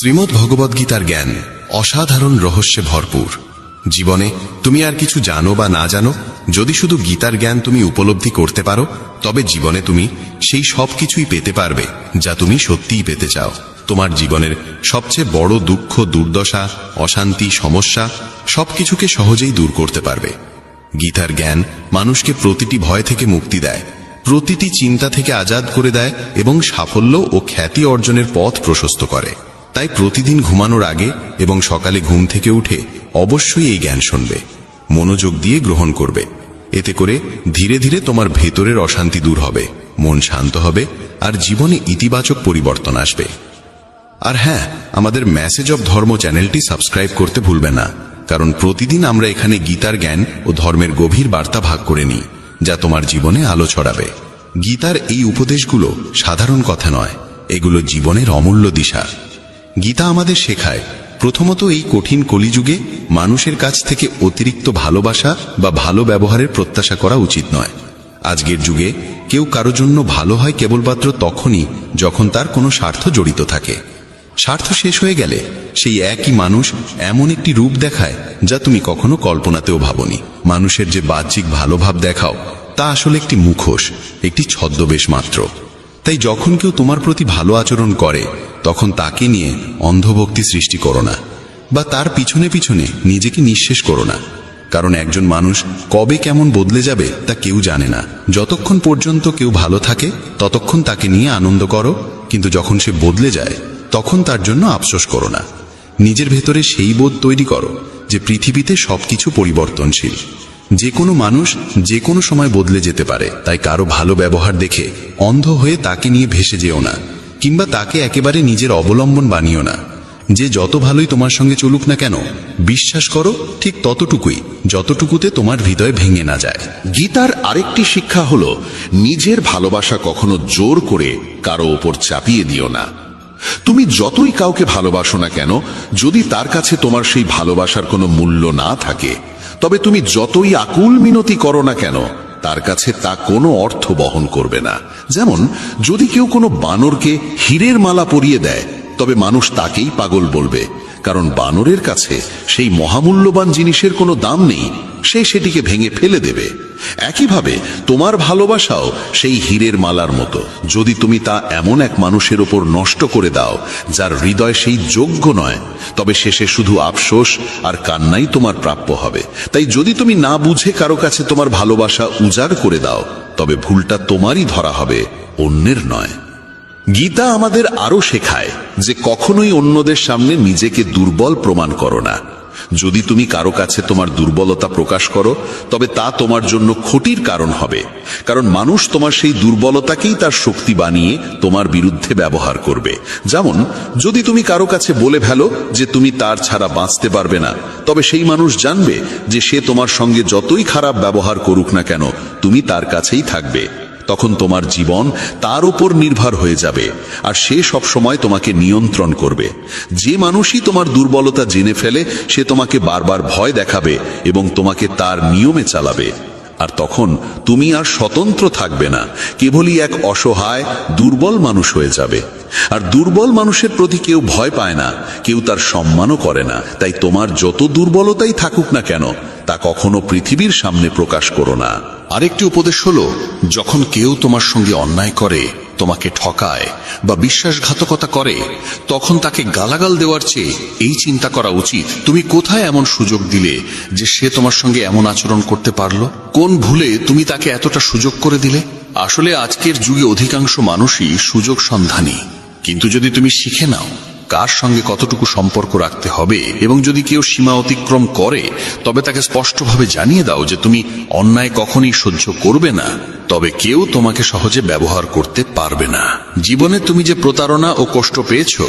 শ্রীমদ্ ভগবদ্গীতার জ্ঞান অসাধারণ রহস্যে ভরপুর। জীবনে তুমি আর কিছু জানো বা না জানো, যদি শুধু গীতার জ্ঞান তুমি উপলব্ধি করতে পারো, তবে জীবনে তুমি সেই সব কিছুই পেতে পারবে, যা তুমি সত্যিই পেতে চাও। তোমার জীবনের সবচেয়ে বড় দুঃখ, দুর্দশা, অশান্তি, সমস্যা, সবকিছুকে সহজেই দূর করতে পারবে। গীতার জ্ঞান মানুষকে প্রতিটি ভয় থেকে মুক্তি দেয়, প্রতিটি চিন্তা থেকে আজাদ করে দেয় এবং সাফল্য ও খ্যাতি অর্জনের পথ প্রশস্ত করে। তাই প্রতিদিন ঘুমানোর আগে এবং সকালে ঘুম থেকে উঠে অবশ্যই এই জ্ঞান শুনবে, মনোযোগ দিয়ে গ্রহণ করবে। এতে করে ধীরে ধীরে তোমার ভেতরের অশান্তি দূর হবে, মন শান্ত হবে, আর জীবনে ইতিবাচক পরিবর্তন আসবে। আর হ্যাঁ আমাদের মেসেজ অব ধর্ম চ্যানেলটি সাবস্ক্রাইব করতে ভুলবে না, কারণ প্রতিদিন আমরা এখানে গীতার জ্ঞান ও ধর্মের গভীর বার্তা ভাগ করে নিই, যা তোমার জীবনে আলো ছড়াবে। গীতার এই উপদেশগুলো সাধারণ কথা নয়, এগুলো জীবনের অমূল্য দিশা। গীতা আমাদের শেখায়, প্রথমত এই কঠিন কলিযুগে মানুষের কাছ থেকে অতিরিক্ত ভালোবাসা বা ভালো ব্যবহারের প্রত্যাশা করা উচিত নয়। আজকের যুগে কেউ কারও জন্য ভালো হয় কেবলমাত্র তখনই যখন তার কোনো স্বার্থ জড়িত থাকে। স্বার্থ শেষ হয়ে গেলে সেই একই মানুষ এমন একটি রূপ দেখায় যা তুমি কখনো কল্পনাতেও ভাবনি। মানুষের যে বাহ্যিক ভালোভাব দেখাও, তা আসলে একটি মুখোশ, একটি ছদ্মবেশ মাত্র। তাই যখন কেউ তোমার প্রতি ভালো আচরণ করে তখন তাকে নিয়ে অন্ধভক্তি সৃষ্টি করো না, বা তার পিছনে পিছনে নিজেকে নিঃশেষ করো না। কারণ একজন মানুষ কবে কেমন বদলে যাবে তা কেউ জানে না। যতক্ষণ পর্যন্ত কেউ ভালো থাকে, ততক্ষণ তাকে নিয়ে আনন্দ করো, কিন্তু যখন সে বদলে যায়, তখন তার জন্য আফসোস করো না। নিজের ভেতরে সেই বোধ তৈরি করো যে পৃথিবীতে সবকিছু পরিবর্তনশীল। যে কোনো মানুষ যে কোনো সময় বদলে যেতে পারে, তাই কারও ভালো ব্যবহার দেখে অন্ধ হয়ে তাকে নিয়ে ভেসে যেও না। কিংবা তাকে একেবারে নিজের অবলম্বন বানিও না। যে যত ভালোই তোমার সঙ্গে চলুক না কেন, বিশ্বাস করো, ঠিক ততটুকুই, যতটুকুতে তোমার হৃদয় ভেঙে না যায়। গীতার আরেকটি শিক্ষা হল, নিজের ভালোবাসা কখনো জোর করে কারও ওপর চাপিয়ে দিও না। তুমি যতই কাউকে ভালোবাসো না কেন, যদি তার কাছে তোমার সেই ভালোবাসার কোনো মূল্য না থাকে, তবে তুমি যতই আকুল মিনতি করো না কেন তার কাছে তা কোনো অর্থ বহন করবে না। যেমন, যদি কেউ কোনো বানরকে হীরের মালা পরিয়ে দেয়, তবে মানুষ তাকেই পাগল বলবে, কারণ বানরের কাছে সেই মহামূল্যবান জিনিসের কোনো দাম নেই। সে সেটিকে ভেঙে ফেলে দেবে। একইভাবে তোমার ভালোবাসাও সেই হীরের মালার মতো। যদি তুমি তা এমন এক মানুষের ওপর নষ্ট করে দাও, যার হৃদয় সেই যোগ্য নয়, তবে শেষে শুধু আফসোস আর কান্নাই তোমার প্রাপ্য হবে। তাই যদি তুমি না বুঝে কারও কাছে তোমার ভালোবাসা উজাড় করে দাও, তবে ভুলটা তোমারই ধরা হবে, অন্যের নয়। গীতা আমাদের আরও শেখায় যে কখনোই অন্যদের সামনে নিজেকে দুর্বল প্রমাণ করো না। যদি তুমি কারও কাছে তোমার দুর্বলতা প্রকাশ করো, তবে তা তোমার জন্য ক্ষতির কারণ হবে। কারণ মানুষ তোমার সেই দুর্বলতাকেই তার শক্তি বানিয়ে তোমার বিরুদ্ধে ব্যবহার করবে। যেমন, যদি তুমি কারও কাছে বলে ফেলো যে তুমি তার ছাড়া বাঁচতে পারবে না, তবে সেই মানুষ জানবে যে সে তোমার সঙ্গে যতই খারাপ ব্যবহার করুক না কেন, তুমি তার কাছেই থাকবে। তখন তোমার জীবন তার উপর নির্ভর হয়ে যাবে, আর সে সব সময় তোমাকে নিয়ন্ত্রণ করবে। যে মানুষই তোমার দুর্বলতা জেনে ফেলে, সে তোমাকে বারবার ভয় দেখাবে এবং তোমাকে তার নিয়মে চালাবে। আর তখন তুমি আর স্বতন্ত্র থাকবে না, কেবলই এক অসহায়, দুর্বল মানুষ হয়ে যাবে। আর দুর্বল মানুষের প্রতি কেউ ভয় পায় না, কেউ তার সম্মানও করে না। তাই তোমার যত দুর্বলতাই থাকুক না কেন, তা কখনো পৃথিবীর সামনে প্রকাশ করো না। আরেকটি উপদেশ হলো, যখন কেউ তোমার সঙ্গে অন্যায় করে, তোমাকে ঠকায় বা বিশ্বাসঘাতকতা করে, তখন তাকে গালাগাল দেওয়ার চেয়ে এই চিন্তা করা উচিত। তুমি কোথায় এমন সুযোগ দিলে যে সে তোমার সঙ্গে এমন আচরণ করতে পারল? কোন ভুলে তুমি তাকে এতটা সুযোগ করে দিলে? আসলে আজকের যুগে অধিকাংশ মানুষই সুযোগ সন্ধানী। কিন্তু যদি তুমি শিখে নাও কার সঙ্গে কতটুকু সম্পর্ক রাখতে হবে এবং যদি কেউ সীমা অতিক্রম করে, তবে তাকে স্পষ্টভাবে জানিয়ে দাও যে তুমি অন্যায় কখনই সহ্য করবে না, তবে কেউ তোমাকে সহজে ব্যবহার করতে পারবে না। জীবনে তুমি যে প্রতারণা ও কষ্ট পেয়েছ,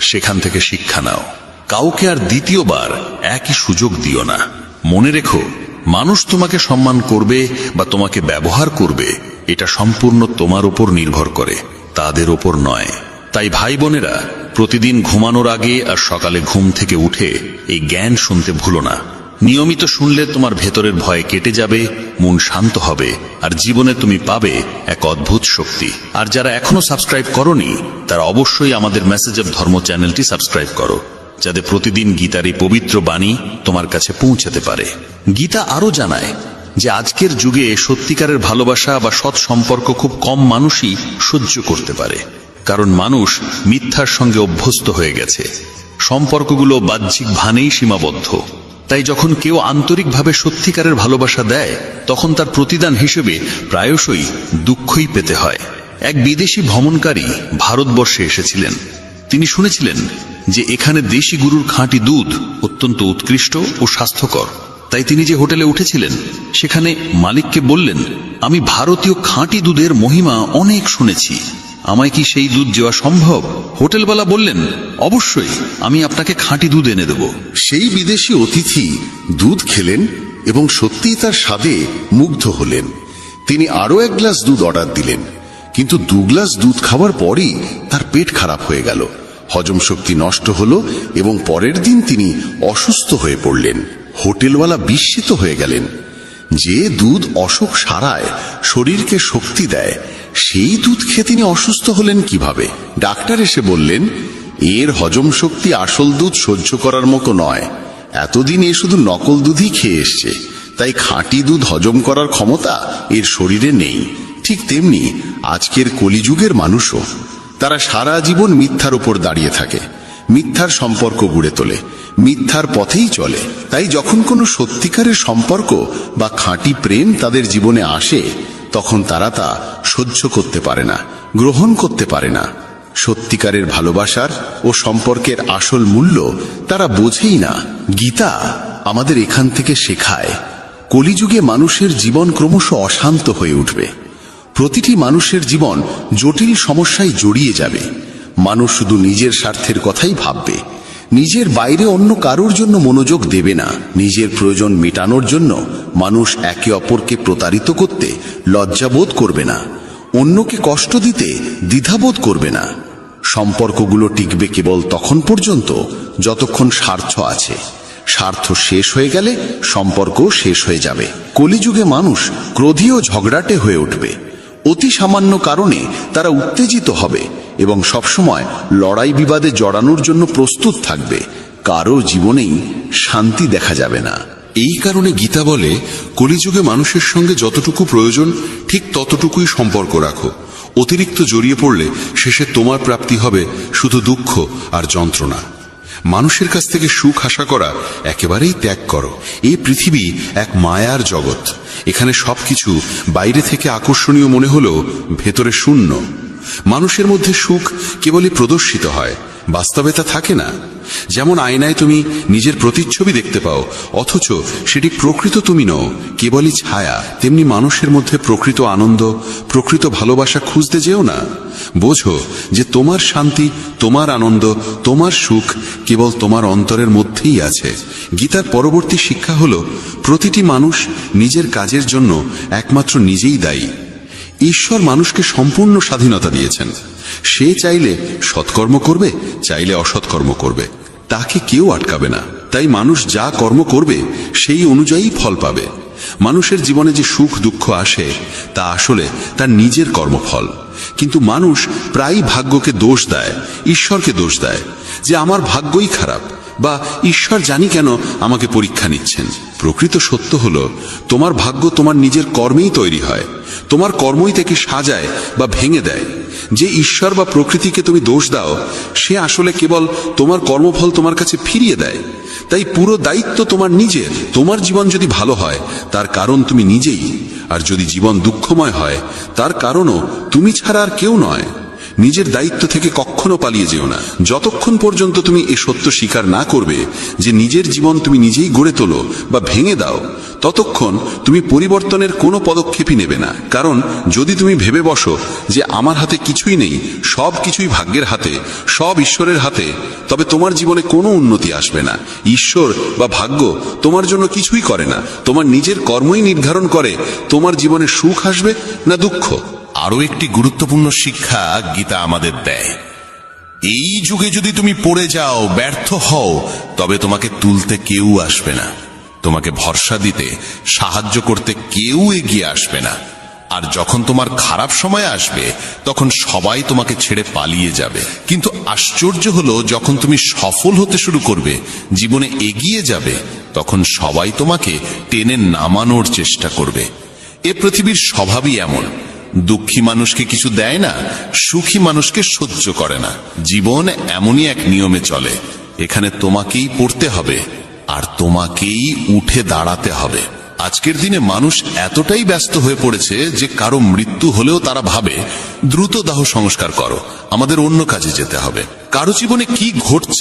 সেখান থেকে শিক্ষা নাও। কাউকে আর দ্বিতীয়বার একই সুযোগ দিও না। মনে রেখো, মানুষ তোমাকে সম্মান করবে বা তোমাকে ব্যবহার করবে, এটা সম্পূর্ণ তোমার উপর নির্ভর করে, তাদের ওপর নয়। তাই ভাই বোনেরা, প্রতিদিন ঘুমানোর আগে আর সকালে ঘুম থেকে উঠে এই জ্ঞান শুনতে ভুলো না। নিয়মিত শুনলে তোমার ভেতরের ভয় কেটে যাবে, মন শান্ত হবে, আর জীবনে তুমি পাবে এক অদ্ভুত শক্তি। আর যারা এখনও সাবস্ক্রাইব করনি, তারা অবশ্যই আমাদের মেসেজ অব ধর্ম চ্যানেলটি সাবস্ক্রাইব করো, যাতে প্রতিদিন গীতার এই পবিত্র বাণী তোমার কাছে পৌঁছাতে পারে। গীতা আরও জানায় যে আজকের যুগে সত্যিকারের ভালোবাসা বা সৎ সম্পর্ক খুব কম মানুষই সহ্য করতে পারে। কারণ মানুষ মিথ্যার সঙ্গে অভ্যস্ত হয়ে গেছে। সম্পর্কগুলো বাহ্যিক ভানেই সীমাবদ্ধ। তাই যখন কেউ আন্তরিকভাবে সত্যিকারের ভালোবাসা দেয়, তখন তার প্রতিদান হিসেবে প্রায়শই দুঃখই পেতে হয়। এক বিদেশি ভ্রমণকারী ভারতবর্ষে এসেছিলেন। তিনি শুনেছিলেন যে এখানে দেশি গরুর খাঁটি দুধ অত্যন্ত উৎকৃষ্ট ও স্বাস্থ্যকর। তাই তিনি যে হোটেলে উঠেছিলেন, সেখানে মালিককে বললেন, আমি ভারতীয় খাঁটি দুধের মহিমা অনেক শুনেছি। আমায় কি সেই দুধ দেওয়া সম্ভব? হোটেলওয়ালা বললেন, অবশ্যই, আমি আপনাকে খাঁটি দুধ এনে দেব। সেই বিদেশি অতিথি দুধ খেলেন এবং সত্যিই তার স্বাদে মুগ্ধ হলেন। তিনি আরও এক গ্লাস দুধ অর্ডার দিলেন, কিন্তু দু গ্লাস দুধ খাওয়ার পরই তার পেট খারাপ হয়ে গেল। হজম শক্তি নষ্ট হলো এবং পরের দিন তিনি অসুস্থ হয়ে পড়লেন। হোটেলওয়ালা বিস্মিত হয়ে গেলেন। যে দুধ অসুখ সারায় শরীরকে শক্তি দেয় সেই দুধ খেয়ে তিনি অসুস্থ হলেন কীভাবে? ডাক্তার এসে বললেন, এর হজম শক্তি আসল দুধ সহ্য করার মতো নয়। এতদিন এ শুধু নকল দুধই খেয়ে এসছে। তাই খাঁটি দুধ হজম করার ক্ষমতা এর শরীরে নেই। ঠিক তেমনি আজকের কলিযুগের মানুষও। তারা সারা জীবন মিথ্যার উপর দাঁড়িয়ে থাকে। মিথ্যার সম্পর্ক গড়ে তোলে। মিথ্যার পথেই চলে। তাই যখন কোনো সত্যিকারের সম্পর্ক বা খাঁটি প্রেম তাদের জীবনে আসে তখন তারা তা সহ্য করতে পারে না, গ্রহণ করতে পারে না। সত্যিকারের ভালোবাসার ও সম্পর্কের আসল মূল্য তারা বোঝেই না। গীতা আমাদের এখান থেকে শেখায়, কলিযুগে মানুষের জীবন ক্রমশ অশান্ত হয়ে উঠবে। প্রতিটি মানুষের জীবন জটিল সমস্যায় জড়িয়ে যাবে। মানুষ শুধু নিজের স্বার্থের কথাই ভাববে। নিজের বাইরে অন্য কারোর জন্য মনোযোগ দেবে না। নিজের প্রয়োজন মেটানোর জন্য মানুষ একে অপরকে প্রতারিত করতে লজ্জাবোধ করবে না। অন্যকে কষ্ট দিতে দ্বিধাবোধ করবে না। সম্পর্কগুলো টিকবে কেবল তখন পর্যন্ত যতক্ষণ স্বার্থ আছে। স্বার্থ শেষ হয়ে গেলে সম্পর্ক শেষ হয়ে যাবে। কলিযুগে মানুষ ক্রোধী ও ঝগড়াটে হয়ে উঠবে। অতি সামান্য কারণে তারা উত্তেজিত হবে। এবং সবসময় লড়াই বিবাদে জড়ানোর জন্য প্রস্তুত থাকবে। কারও জীবনেই শান্তি দেখা যাবে না। এই কারণে গীতা বলে, কলিযুগে মানুষের সঙ্গে যতটুকু প্রয়োজন, ঠিক ততটুকুই সম্পর্ক রাখো। অতিরিক্ত জড়িয়ে পড়লে শেষে তোমার প্রাপ্তি হবে শুধু দুঃখ আর যন্ত্রণা। মানুষের কাছ থেকে সুখ আশা করা একেবারেই ত্যাগ করো। এই পৃথিবী এক মায়ার জগৎ। এখানে সবকিছু বাইরে থেকে আকর্ষণীয় মনে হলেও ভেতরে শূন্য। মানুষের মধ্যে সুখ কেবলই প্রদর্শিত হয়। বাস্তবে তা থাকে না। যেমন আয়নায় তুমি নিজের প্রতিচ্ছবি দেখতে পাও, অথচ সেটি প্রকৃত তুমি নও, কেবলই ছায়া। তেমনি মানুষের মধ্যে প্রকৃত আনন্দ, প্রকৃত ভালোবাসা খুঁজতে যেও না। বোঝো যে তোমার শান্তি, তোমার আনন্দ, তোমার সুখ কেবল তোমার অন্তরের মধ্যেই আছে। গীতার পরবর্তী শিক্ষা হল, প্রতিটি মানুষ নিজের কাজের জন্য একমাত্র নিজেই দায়ী। ঈশ্বর মানুষকে সম্পূর্ণ স্বাধীনতা দিয়েছেন। সে চাইলে সৎকর্ম করবে, চাইলে অসৎকর্ম করবে। তাকে কেউ আটকাবে না। তাই মানুষ যা কর্ম করবে, সেই অনুযায়ী ফল পাবে। মানুষের জীবনে যে সুখ, দুঃখ আসে, তা আসলে তার নিজের কর্মফল। কিন্তু মানুষ প্রায়ই ভাগ্যকে দোষ দেয়, ঈশ্বরকে দোষ দেয়, যে আমার ভাগ্যই খারাপ। বা ঈশ্বর জানি কেন আমাকে পরীক্ষা নিচ্ছেন। প্রকৃত সত্য হলো, তোমার ভাগ্য তোমার নিজের কর্মেই তৈরি হয়। তোমার কর্মই থেকে সাজায় বা ভেঙে দেয়। যে ঈশ্বর বা প্রকৃতিকে তুমি দোষ দাও, সে আসলে কেবল তোমার কর্মফল তোমার কাছে ফিরিয়ে দেয়। তাই পুরো দায়িত্ব তোমার নিজের। তোমার জীবন যদি ভালো হয়, তার কারণ তুমি নিজেই। আর যদি জীবন দুঃখময় হয়, তার কারণও তুমি ছাড়া আর কেউ নয়। নিজের দায়িত্ব থেকে কখনো পালিয়ে যেও না। যতক্ষণ পর্যন্ত তুমি এ সত্য স্বীকার না করবে, যে নিজের জীবন তুমি নিজেই গড়ে তোলো বা ভেঙে দাও, ততক্ষণ তুমি পরিবর্তনের কোনো পদক্ষেপই নেবে না। কারণ যদি তুমি ভেবে বসো যে আমার হাতে কিছুই নেই, সব কিছুই ভাগ্যের হাতে, সব ঈশ্বরের হাতে, তবে তোমার জীবনে কোনো উন্নতি আসবে না। ঈশ্বর বা ভাগ্য তোমার জন্য কিছুই করে না। তোমার নিজের কর্মই নির্ধারণ করে, তোমার জীবনে সুখ আসবে না দুঃখ। আরও একটি গুরুত্বপূর্ণ শিক্ষা গীতা আমাদের দেয়। এই যুগে যদি তুমি পড়ে যাও, ব্যর্থ হও, তবে তোমাকে তুলতে কেউ আসবে না। তোমাকে ভরসা দিতে, সাহায্য করতে কেউ এগিয়ে আসবে না। আর যখন তোমার খারাপ সময় আসবে, তখন সবাই তোমাকে ছেড়ে পালিয়ে যাবে। কিন্তু আশ্চর্য হলো, যখন তুমি সফল হতে শুরু করবে, জীবনে এগিয়ে যাবে, তখন সবাই তোমাকে টেনে নামানোর চেষ্টা করবে। এ পৃথিবীর স্বভাবই এমন। দুঃখী মানুষকে কিছু দেয় না, সুখী মানুষকে সহ্য করে না। জীবন এমনই এক নিয়মে চলে, এখানে তোমাকেই পড়তে হবে, আর তোমাকেই উঠে দাঁড়াতে হবে। আজকের দিনে মানুষ এতটাই ব্যস্ত হয়ে পড়েছে যে কারও মৃত্যু হলেও তারা ভাবে, দ্রুত দাহ সংস্কার করো, আমাদের অন্য কাজে যেতে হবে। কারও জীবনে কি ঘটছে